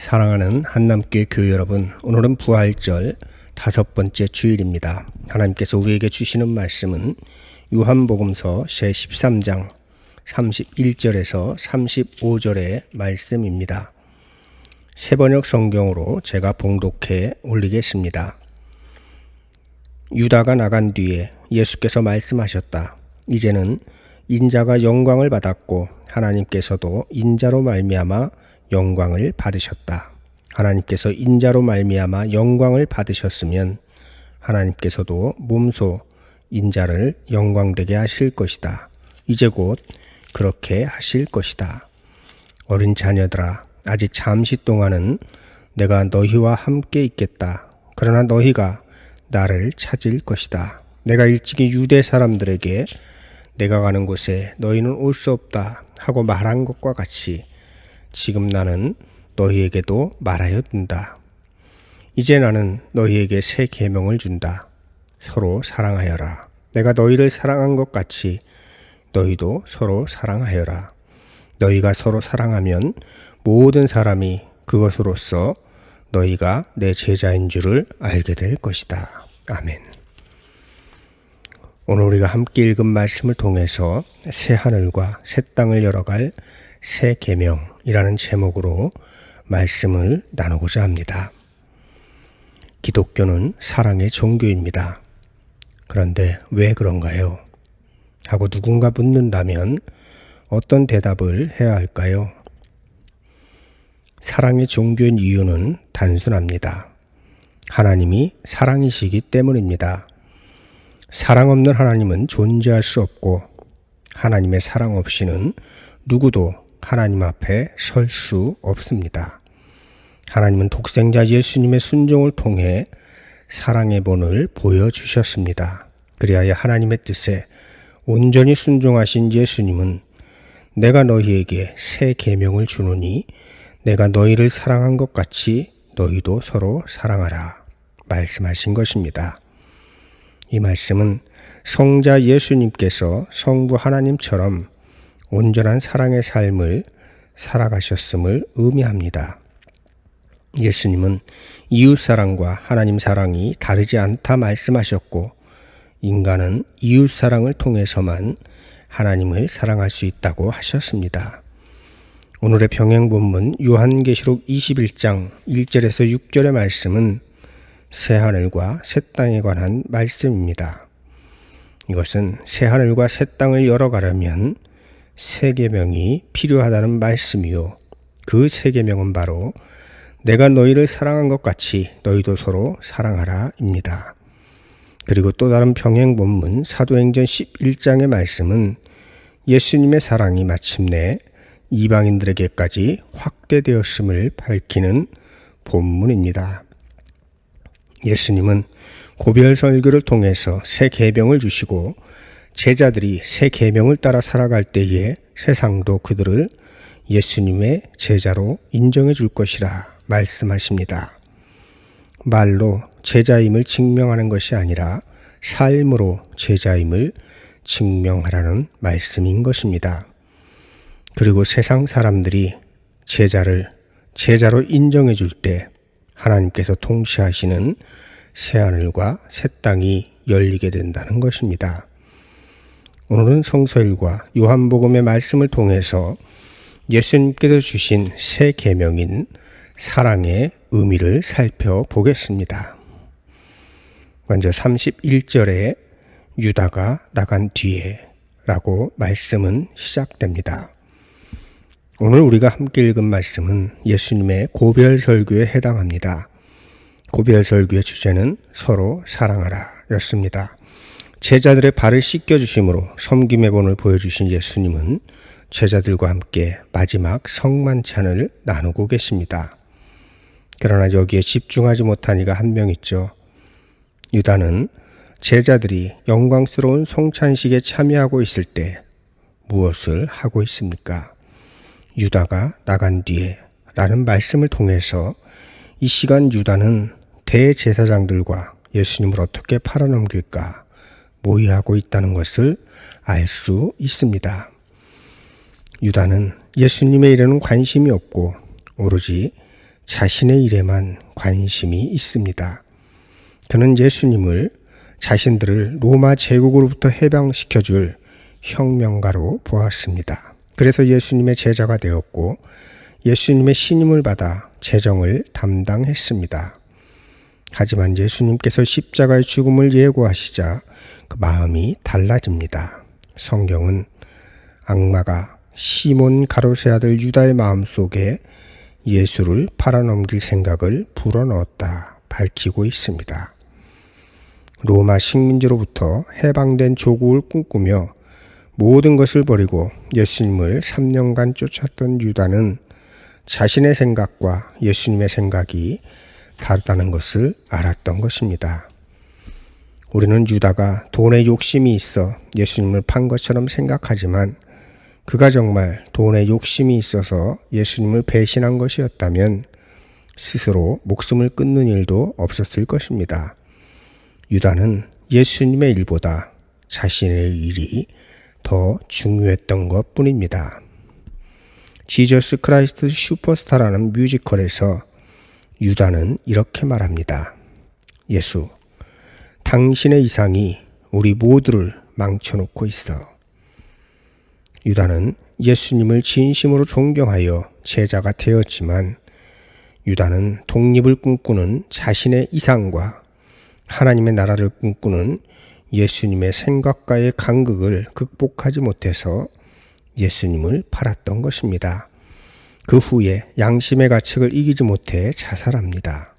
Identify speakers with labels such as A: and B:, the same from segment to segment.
A: 사랑하는 한남교회 교회 여러분, 오늘은 부활절 다섯 번째 주일입니다. 하나님께서 우리에게 주시는 말씀은 요한복음서 제 13장 31절에서 35절의 말씀입니다. 세번역 성경으로 제가 봉독해 올리겠습니다. 유다가 나간 뒤에 예수께서 말씀하셨다. 이제는 인자가 영광을 받았고 하나님께서도 인자로 말미암아 영광을 받으셨다. 하나님께서 인자로 말미암아 영광을 받으셨으면 하나님께서도 몸소 인자를 영광되게 하실 것이다. 이제 곧 그렇게 하실 것이다. 어린 자녀들아 아직 잠시 동안은 내가 너희와 함께 있겠다. 그러나 너희가 나를 찾을 것이다. 내가 일찍이 유대 사람들에게 내가 가는 곳에 너희는 올 수 없다 하고 말한 것과 같이 지금 나는 너희에게도 말하여 둔다. 이제 나는 너희에게 새 계명을 준다. 서로 사랑하여라. 내가 너희를 사랑한 것 같이 너희도 서로 사랑하여라. 너희가 서로 사랑하면 모든 사람이 그것으로서 너희가 내 제자인 줄을 알게 될 것이다. 아멘. 오늘 우리가 함께 읽은 말씀을 통해서 새 하늘과 새 땅을 열어갈 새 계명이라는 제목으로 말씀을 나누고자 합니다. 기독교는 사랑의 종교입니다. 그런데 왜 그런가요? 하고 누군가 묻는다면 어떤 대답을 해야 할까요? 사랑의 종교인 이유는 단순합니다. 하나님이 사랑이시기 때문입니다. 사랑 없는 하나님은 존재할 수 없고 하나님의 사랑 없이는 누구도 하나님 앞에 설 수 없습니다. 하나님은 독생자 예수님의 순종을 통해 사랑의 본을 보여주셨습니다. 그리하여 하나님의 뜻에 온전히 순종하신 예수님은 내가 너희에게 새 계명을 주노니 내가 너희를 사랑한 것 같이 너희도 서로 사랑하라 말씀하신 것입니다. 이 말씀은 성자 예수님께서 성부 하나님처럼 온전한 사랑의 삶을 살아가셨음을 의미합니다. 예수님은 이웃 사랑과 하나님 사랑이 다르지 않다 말씀하셨고 인간은 이웃 사랑을 통해서만 하나님을 사랑할 수 있다고 하셨습니다. 오늘의 병행 본문 요한계시록 21장 1절에서 6절의 말씀은 새 하늘과 새 땅에 관한 말씀입니다. 이것은 새 하늘과 새 땅을 열어가려면 세계명이 필요하다는 말씀이요. 그 세계명은 바로 내가 너희를 사랑한 것 같이 너희도 서로 사랑하라입니다. 그리고 또 다른 병행 본문 사도행전 11장의 말씀은 예수님의 사랑이 마침내 이방인들에게까지 확대되었음을 밝히는 본문입니다. 예수님은 고별 설교를 통해서 새 계명을 주시고 제자들이 새 계명을 따라 살아갈 때에 세상도 그들을 예수님의 제자로 인정해 줄 것이라 말씀하십니다. 말로 제자임을 증명하는 것이 아니라 삶으로 제자임을 증명하라는 말씀인 것입니다. 그리고 세상 사람들이 제자를 제자로 인정해 줄 때 하나님께서 통치하시는 새하늘과 새 땅이 열리게 된다는 것입니다. 오늘은 성서일과 요한복음의 말씀을 통해서 예수님께서 주신 새 계명인 사랑의 의미를 살펴보겠습니다. 먼저 31절에 유다가 나간 뒤에 라고 말씀은 시작됩니다. 오늘 우리가 함께 읽은 말씀은 예수님의 고별 설교에 해당합니다. 고별 설교의 주제는 서로 사랑하라 였습니다. 제자들의 발을 씻겨 주심으로 섬김의 본을 보여주신 예수님은 제자들과 함께 마지막 성만찬을 나누고 계십니다. 그러나 여기에 집중하지 못한 이가 한 명 있죠. 유다는 제자들이 영광스러운 성찬식에 참여하고 있을 때 무엇을 하고 있습니까? 유다가 나간 뒤에 라는 말씀을 통해서 이 시간 유다는 대제사장들과 예수님을 어떻게 팔아넘길까 모의하고 있다는 것을 알 수 있습니다. 유다는 예수님의 일에는 관심이 없고 오로지 자신의 일에만 관심이 있습니다. 그는 예수님을 자신들을 로마 제국으로부터 해방시켜 줄 혁명가로 보았습니다. 그래서 예수님의 제자가 되었고 예수님의 신임을 받아 재정을 담당했습니다. 하지만 예수님께서 십자가의 죽음을 예고하시자 그 마음이 달라집니다. 성경은 악마가 시몬 가로세 아들 유다의 마음 속에 예수를 팔아넘길 생각을 불어넣었다 밝히고 있습니다. 로마 식민지로부터 해방된 조국을 꿈꾸며 모든 것을 버리고 예수님을 3년간 쫓았던 유다는 자신의 생각과 예수님의 생각이 다르다는 것을 알았던 것입니다. 우리는 유다가 돈에 욕심이 있어 예수님을 판 것처럼 생각하지만 그가 정말 돈에 욕심이 있어서 예수님을 배신한 것이었다면 스스로 목숨을 끊는 일도 없었을 것입니다. 유다는 예수님의 일보다 자신의 일이 더 중요했던 것 뿐입니다. 지저스 크라이스트 슈퍼스타라는 뮤지컬에서 유다는 이렇게 말합니다. 예수, 당신의 이상이 우리 모두를 망쳐놓고 있어. 유다는 예수님을 진심으로 존경하여 제자가 되었지만 유다는 독립을 꿈꾸는 자신의 이상과 하나님의 나라를 꿈꾸는 예수님의 생각과의 간극을 극복하지 못해서 예수님을 팔았던 것입니다. 그 후에 양심의 가책을 이기지 못해 자살합니다.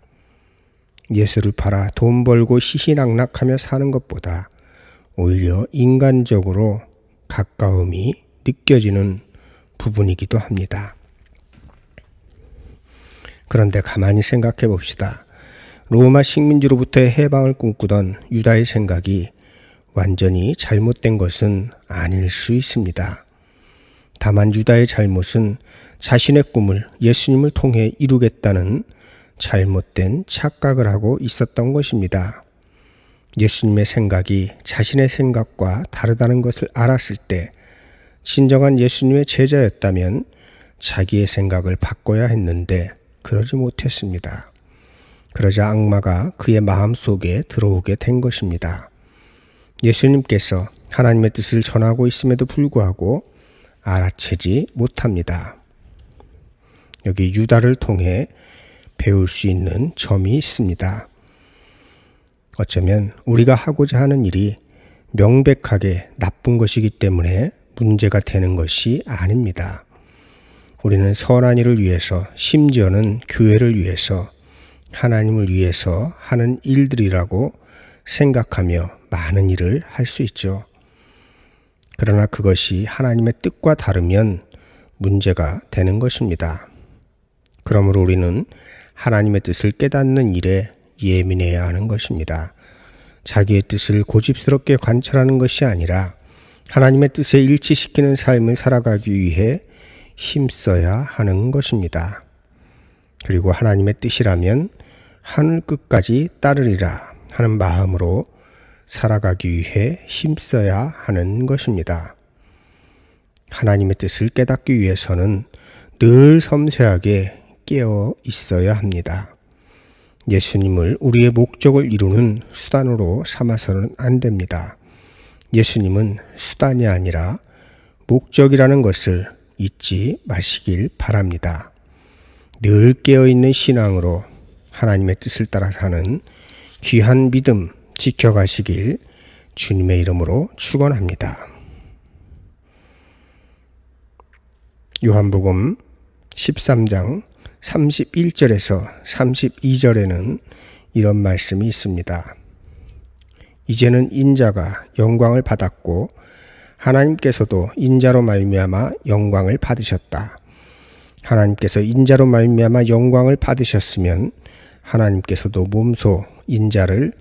A: 예수를 팔아 돈 벌고 희희낙낙하며 사는 것보다 오히려 인간적으로 가까움이 느껴지는 부분이기도 합니다. 그런데 가만히 생각해 봅시다. 로마 식민지로부터의 해방을 꿈꾸던 유다의 생각이 완전히 잘못된 것은 아닐 수 있습니다. 다만 유다의 잘못은 자신의 꿈을 예수님을 통해 이루겠다는 잘못된 착각을 하고 있었던 것입니다. 예수님의 생각이 자신의 생각과 다르다는 것을 알았을 때 진정한 예수님의 제자였다면 자기의 생각을 바꿔야 했는데 그러지 못했습니다. 그러자 악마가 그의 마음 속에 들어오게 된 것입니다. 예수님께서 하나님의 뜻을 전하고 있음에도 불구하고 알아채지 못합니다. 여기 유다를 통해 배울 수 있는 점이 있습니다. 어쩌면 우리가 하고자 하는 일이 명백하게 나쁜 것이기 때문에 문제가 되는 것이 아닙니다. 우리는 선한 일을 위해서 심지어는 교회를 위해서 하나님을 위해서 하는 일들이라고 생각하며 많은 일을 할 수 있죠. 그러나 그것이 하나님의 뜻과 다르면 문제가 되는 것입니다. 그러므로 우리는 하나님의 뜻을 깨닫는 일에 예민해야 하는 것입니다. 자기의 뜻을 고집스럽게 관철하는 것이 아니라 하나님의 뜻에 일치시키는 삶을 살아가기 위해 힘써야 하는 것입니다. 그리고 하나님의 뜻이라면 하늘 끝까지 따르리라 하는 마음으로 살아가기 위해 힘써야 하는 것입니다. 하나님의 뜻을 깨닫기 위해서는 늘 섬세하게 깨어 있어야 합니다. 예수님을 우리의 목적을 이루는 수단으로 삼아서는 안 됩니다. 예수님은 수단이 아니라 목적이라는 것을 잊지 마시길 바랍니다. 늘 깨어있는 신앙으로 하나님의 뜻을 따라 사는 귀한 믿음 지켜가시길 주님의 이름으로 축원합니다. 요한복음 13장 31절에서 32절에는 이런 말씀이 있습니다. 이제는 인자가 영광을 받았고 하나님께서도 인자로 말미암아 영광을 받으셨다. 하나님께서 인자로 말미암아 영광을 받으셨으면 하나님께서도 몸소 인자를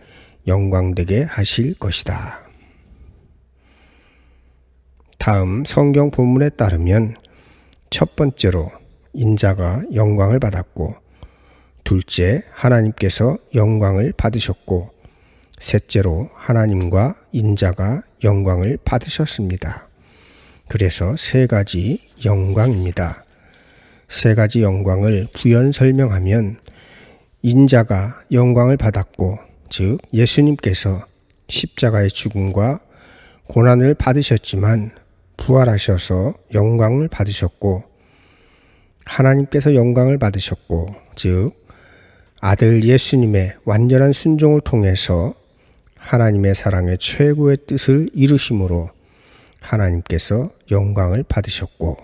A: 영광되게 하실 것이다. 다음 성경 본문에 따르면 첫 번째로 인자가 영광을 받았고 둘째 하나님께서 영광을 받으셨고 셋째로 하나님과 인자가 영광을 받으셨습니다. 그래서 세 가지 영광입니다. 세 가지 영광을 부연 설명하면 인자가 영광을 받았고, 즉 예수님께서 십자가의 죽음과 고난을 받으셨지만 부활하셔서 영광을 받으셨고, 하나님께서 영광을 받으셨고, 즉 아들 예수님의 완전한 순종을 통해서 하나님의 사랑의 최고의 뜻을 이루심으로 하나님께서 영광을 받으셨고,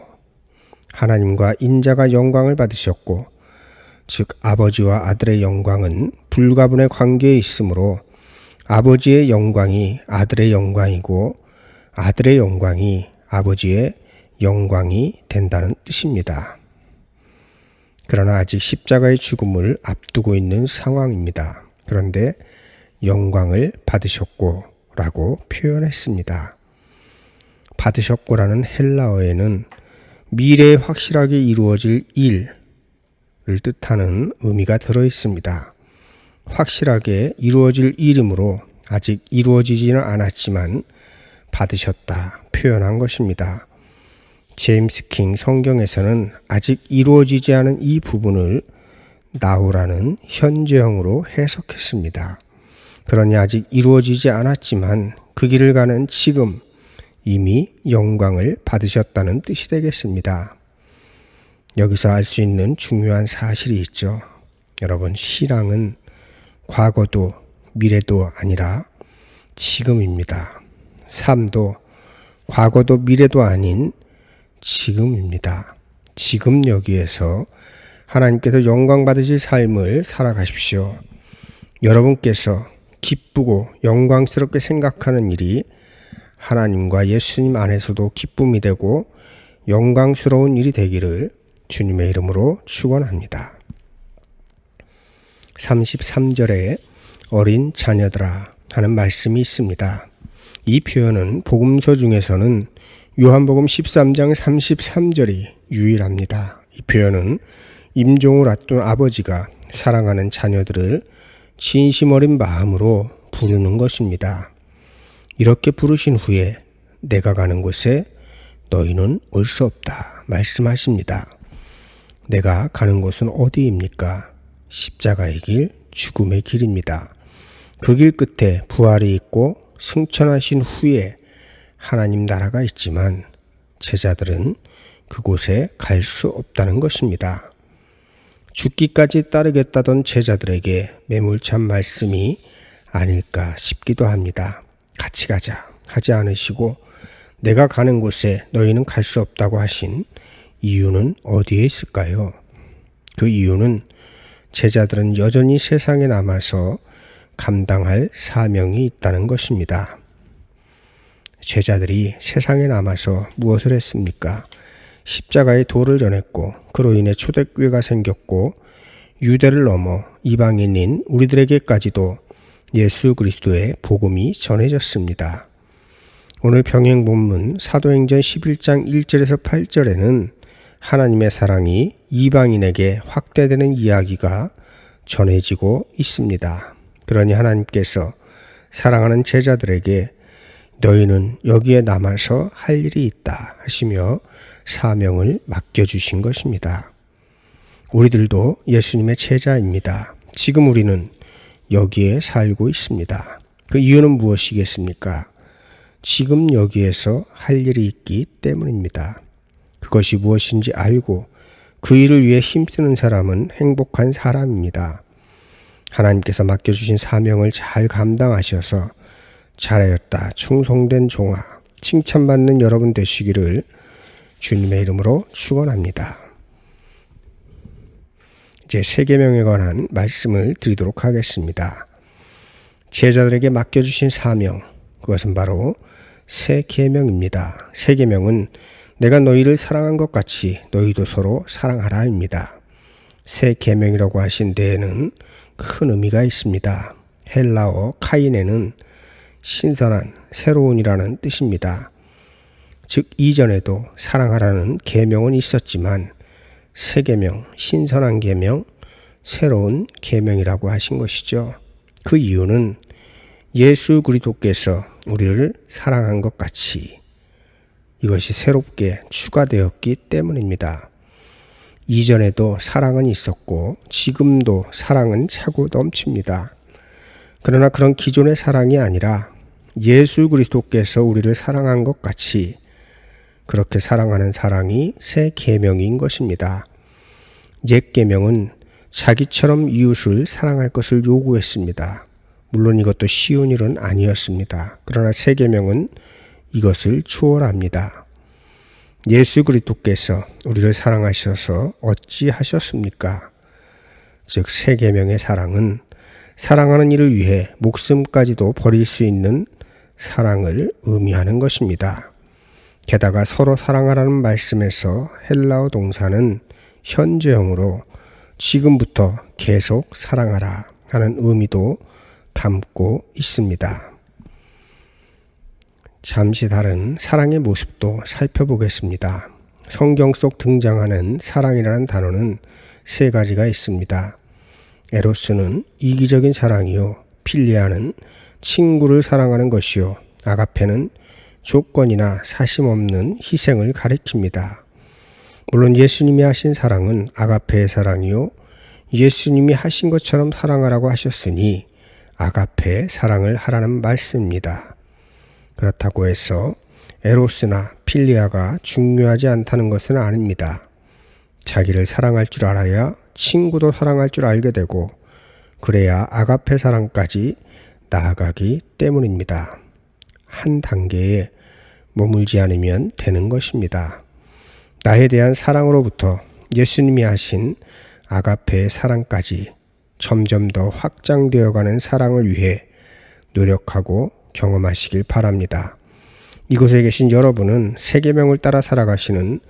A: 하나님과 인자가 영광을 받으셨고, 즉 아버지와 아들의 영광은 불가분의 관계에 있으므로 아버지의 영광이 아들의 영광이고 아들의 영광이 아버지의 영광이 된다는 뜻입니다. 그러나 아직 십자가의 죽음을 앞두고 있는 상황입니다. 그런데 영광을 받으셨고 라고 표현했습니다. 받으셨고라는 헬라어에는 미래에 확실하게 이루어질 일 을 뜻하는 의미가 들어 있습니다. 확실하게 이루어질 일이므로 아직 이루어지지는 않았지만 받으셨다 표현한 것입니다. 제임스 킹 성경에서는 아직 이루어지지 않은 이 부분을 나우라는 현재형으로 해석했습니다. 그러니 아직 이루어지지 않았지만 그 길을 가는 지금 이미 영광을 받으셨다는 뜻이 되겠습니다. 여기서 알 수 있는 중요한 사실이 있죠. 여러분, 신앙은 과거도 미래도 아니라 지금입니다. 삶도 과거도 미래도 아닌 지금입니다. 지금 여기에서 하나님께서 영광 받으실 삶을 살아가십시오. 여러분께서 기쁘고 영광스럽게 생각하는 일이 하나님과 예수님 안에서도 기쁨이 되고 영광스러운 일이 되기를 주님의 이름으로 축원합니다. 33절에 어린 자녀들아 하는 말씀이 있습니다. 이 표현은 복음서 중에서는 요한복음 13장 33절이 유일합니다. 이 표현은 임종을 앞둔 아버지가 사랑하는 자녀들을 진심 어린 마음으로 부르는 것입니다. 이렇게 부르신 후에 내가 가는 곳에 너희는 올 수 없다 말씀하십니다. 내가 가는 곳은 어디입니까? 십자가의 길, 죽음의 길입니다. 그 길 끝에 부활이 있고 승천하신 후에 하나님 나라가 있지만 제자들은 그곳에 갈 수 없다는 것입니다. 죽기까지 따르겠다던 제자들에게 매몰찬 말씀이 아닐까 싶기도 합니다. 같이 가자 하지 않으시고 내가 가는 곳에 너희는 갈 수 없다고 하신 이유는 어디에 있을까요? 그 이유는 제자들은 여전히 세상에 남아서 감당할 사명이 있다는 것입니다. 제자들이 세상에 남아서 무엇을 했습니까? 십자가의 도를 전했고 그로 인해 초대교회가 생겼고 유대를 넘어 이방인인 우리들에게까지도 예수 그리스도의 복음이 전해졌습니다. 오늘 병행 본문 사도행전 11장 1절에서 8절에는 하나님의 사랑이 이방인에게 확대되는 이야기가 전해지고 있습니다. 그러니 하나님께서 사랑하는 제자들에게 너희는 여기에 남아서 할 일이 있다 하시며 사명을 맡겨주신 것입니다. 우리들도 예수님의 제자입니다. 지금 우리는 여기에 살고 있습니다. 그 이유는 무엇이겠습니까? 지금 여기에서 할 일이 있기 때문입니다. 그것이 무엇인지 알고 그 일을 위해 힘쓰는 사람은 행복한 사람입니다. 하나님께서 맡겨주신 사명을 잘 감당하셔서 잘하였다, 충성된 종아, 칭찬받는 여러분 되시기를 주님의 이름으로 축원합니다. 이제 세계명에 관한 말씀을 드리도록 하겠습니다. 제자들에게 맡겨주신 사명, 그것은 바로 새 계명입니다. 새 계명은 내가 너희를 사랑한 것 같이 너희도 서로 사랑하라입니다. 새 계명이라고 하신 데에는 큰 의미가 있습니다. 헬라어 카인에는 신선한, 새로운이라는 뜻입니다. 즉 이전에도 사랑하라는 계명은 있었지만 새 계명, 신선한 계명, 새로운 계명이라고 하신 것이죠. 그 이유는 예수 그리스도께서 우리를 사랑한 것 같이 이것이 새롭게 추가되었기 때문입니다. 이전에도 사랑은 있었고 지금도 사랑은 차고 넘칩니다. 그러나 그런 기존의 사랑이 아니라 예수 그리스도께서 우리를 사랑한 것 같이 그렇게 사랑하는 사랑이 새 계명인 것입니다. 옛 계명은 자기처럼 이웃을 사랑할 것을 요구했습니다. 물론 이것도 쉬운 일은 아니었습니다. 그러나 새 계명은 이것을 추월합니다. 예수 그리스도께서 우리를 사랑하셔서 어찌 하셨습니까? 즉새 계명의 사랑은 사랑하는 이를 위해 목숨까지도 버릴 수 있는 사랑을 의미하는 것입니다. 게다가 서로 사랑하라는 말씀에서 헬라어 동사는 현재형으로 지금부터 계속 사랑하라 하는 의미도 담고 있습니다. 잠시 다른 사랑의 모습도 살펴보겠습니다. 성경 속 등장하는 사랑이라는 단어는 세 가지가 있습니다. 에로스는 이기적인 사랑이요. 필리아는 친구를 사랑하는 것이요. 아가페는 조건이나 사심 없는 희생을 가리킵니다. 물론 예수님이 하신 사랑은 아가페의 사랑이요. 예수님이 하신 것처럼 사랑하라고 하셨으니 아가페의 사랑을 하라는 말씀입니다. 그렇다고 해서 에로스나 필리아가 중요하지 않다는 것은 아닙니다. 자기를 사랑할 줄 알아야 친구도 사랑할 줄 알게 되고 그래야 아가페 사랑까지 나아가기 때문입니다. 한 단계에 머물지 않으면 되는 것입니다. 나에 대한 사랑으로부터 예수님이 하신 아가페의 사랑까지 점점 더 확장되어 가는 사랑을 위해 노력하고 경험하시길 바랍니다. 이곳에 계신 여러분은 세계명을 따라 살아가시는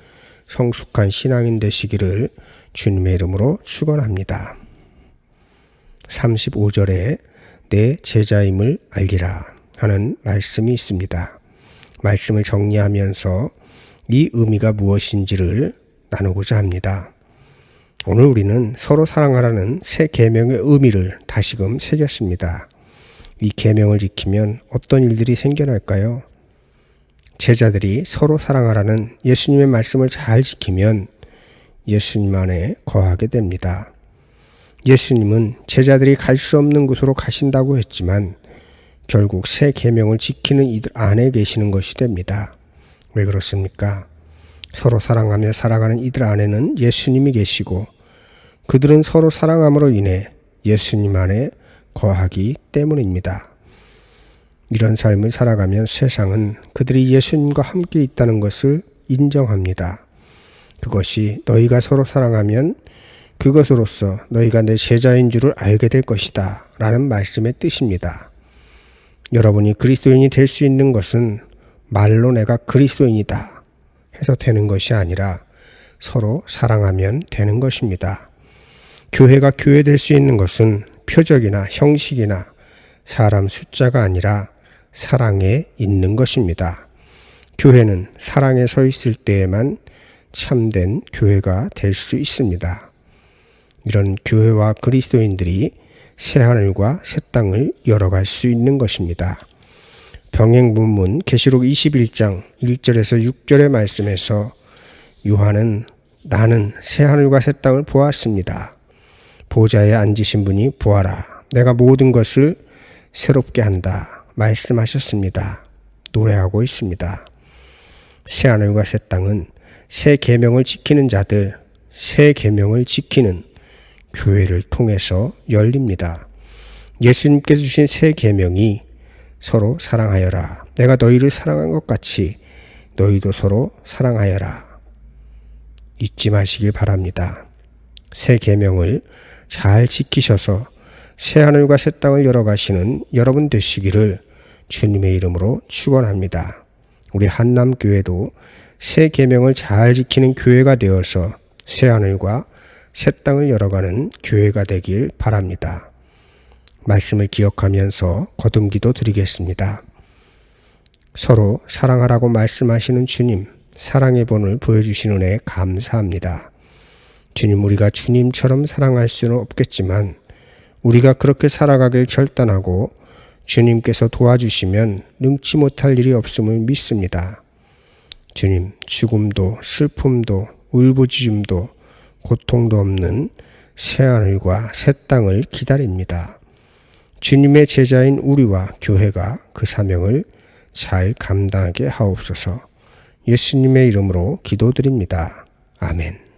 A: 성숙한 신앙인 되시기를 주님의 이름으로 축원합니다. 35절에 내 제자임을 알기라 하는 말씀이 있습니다. 말씀을 정리하면서 이 의미가 무엇인지를 나누고자 합니다. 오늘 우리는 서로 사랑하라는 새 계명의 의미를 다시금 새겼습니다. 이 계명을 지키면 어떤 일들이 생겨날까요? 제자들이 서로 사랑하라는 예수님의 말씀을 잘 지키면 예수님 안에 거하게 됩니다. 예수님은 제자들이 갈 수 없는 곳으로 가신다고 했지만 결국 새 계명을 지키는 이들 안에 계시는 것이 됩니다. 왜 그렇습니까? 서로 사랑하며 살아가는 이들 안에는 예수님이 계시고 그들은 서로 사랑함으로 인해 예수님 안에 거하기 때문입니다. 이런 삶을 살아가면 세상은 그들이 예수님과 함께 있다는 것을 인정합니다. 그것이 너희가 서로 사랑하면 그것으로서 너희가 내 제자인 줄을 알게 될 것이다. 라는 말씀의 뜻입니다. 여러분이 그리스도인이 될 수 있는 것은 말로 내가 그리스도인이다 해서 되는 것이 아니라 서로 사랑하면 되는 것입니다. 교회가 교회 될 수 있는 것은 표적이나 형식이나 사람 숫자가 아니라 사랑에 있는 것입니다. 교회는 사랑에 서 있을 때에만 참된 교회가 될 수 있습니다. 이런 교회와 그리스도인들이 새하늘과 새 땅을 열어갈 수 있는 것입니다. 병행문문 계시록 21장 1절에서 6절의 말씀에서 요한은 나는 새하늘과 새 땅을 보았습니다. 보좌에 앉으신 분이 보아라. 내가 모든 것을 새롭게 한다. 말씀하셨습니다. 노래하고 있습니다. 새 하늘과 새 땅은 새 계명을 지키는 자들, 새 계명을 지키는 교회를 통해서 열립니다. 예수님께 주신 새 계명이 서로 사랑하여라. 내가 너희를 사랑한 것 같이 너희도 서로 사랑하여라. 잊지 마시길 바랍니다. 새 계명을 잘 지키셔서 새 하늘과 새 땅을 열어가시는 여러분 되시기를 주님의 이름으로 축원합니다. 우리 한남 교회도 새 계명을 잘 지키는 교회가 되어서 새 하늘과 새 땅을 열어가는 교회가 되길 바랍니다. 말씀을 기억하면서 거듭기도 드리겠습니다. 서로 사랑하라고 말씀하시는 주님, 사랑의 본을 보여주시는 은혜 감사합니다. 주님, 우리가 주님처럼 사랑할 수는 없겠지만, 우리가 그렇게 살아가길 결단하고 주님께서 도와주시면 능치 못할 일이 없음을 믿습니다. 주님, 죽음도, 슬픔도, 울부짖음도, 고통도 없는 새하늘과 새 땅을 기다립니다. 주님의 제자인 우리와 교회가 그 사명을 잘 감당하게 하옵소서 예수님의 이름으로 기도드립니다. 아멘.